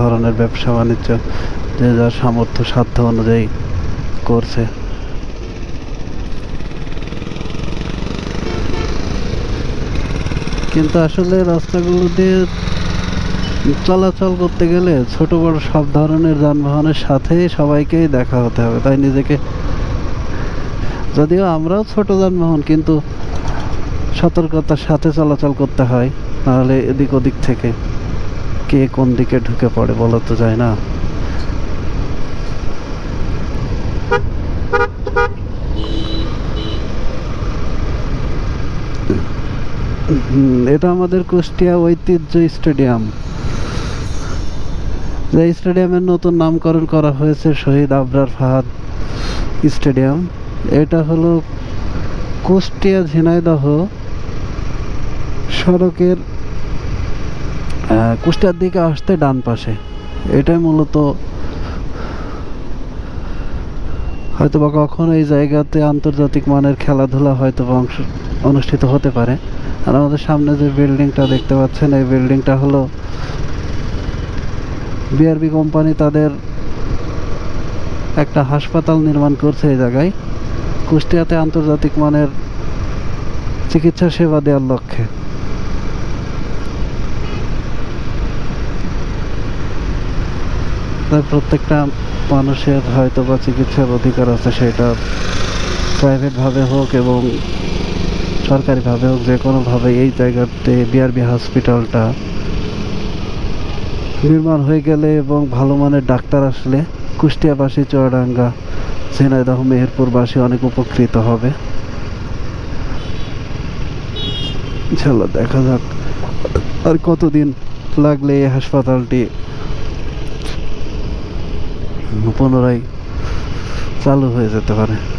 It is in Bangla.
ধরনের ব্যবসা বাণিজ্য, যে যার সামর্থ্য, সাধ্য অনুযায়ী করছে। কিন্তু আসলে রাস্তাগুলো দিয়ে চলাচল করতে গেলে ছোট বড় সব ধরনের যানবাহনের সাথে সবাইকেই দেখা হতে হবে। তাই নিজেকে, যদিও আমরাও ছোট যানবাহন, কিন্তু সতর্কতার সাথে চলাচল করতে হয়, নাহলে এদিক ওদিক থেকে। কে কোন দিকে ঢুকে পড়ে বলা তো যায় না? এটা আমাদের কুষ্টিয়া ঐতিহ্য স্টেডিয়াম। যে স্টেডিয়ামের নতুন নামকরণ করা হয়েছে শহীদ আবরার ফাহাদ স্টেডিয়াম। এটা হলো কুষ্টিয়া ঝিনাইদহ সড়কের আহ, কুষ্টিয়ার দিকে আসতে ডান পাশে। এটাই মূলত হয়তো বা কখনো এই জায়গাতে আন্তর্জাতিক মানের খেলাধুলা হয়তো বা অংশ অনুষ্ঠিত হতে পারে। আর আমাদের সামনে যে বিল্ডিংটা দেখতে পাচ্ছেন এই বিল্ডিংটা হলো বিআরবি কোম্পানি তাদের একটা হাসপাতাল নির্মাণ করছে এই জায়গায়। কুষ্টিয়াতে আন্তর্জাতিক মানের চিকিৎসা সেবা দেওয়ার লক্ষ্যে। তাই প্রত্যেকটা মানুষের হয়তো বা চিকিৎসার অধিকার আছে, সেটা প্রাইভেটভাবে হোক এবং সরকারিভাবে হোক, যে কোনোভাবে এই জায়গাতে বিআরবি হসপিটালটা নির্মাণ হয়ে গেলে এবং ভালো মানের ডাক্তার আসলে কুষ্টিয়াবাসী, চুয়াডাঙ্গা, ঝিনাইদহ, মেহেরপুরবাসী অনেক উপকৃত হবে। ইনশাল্লাহ দেখা যাক আর কতদিন লাগলে এই হাসপাতালটি পুনরায় চালু হয়ে যেতে পারে।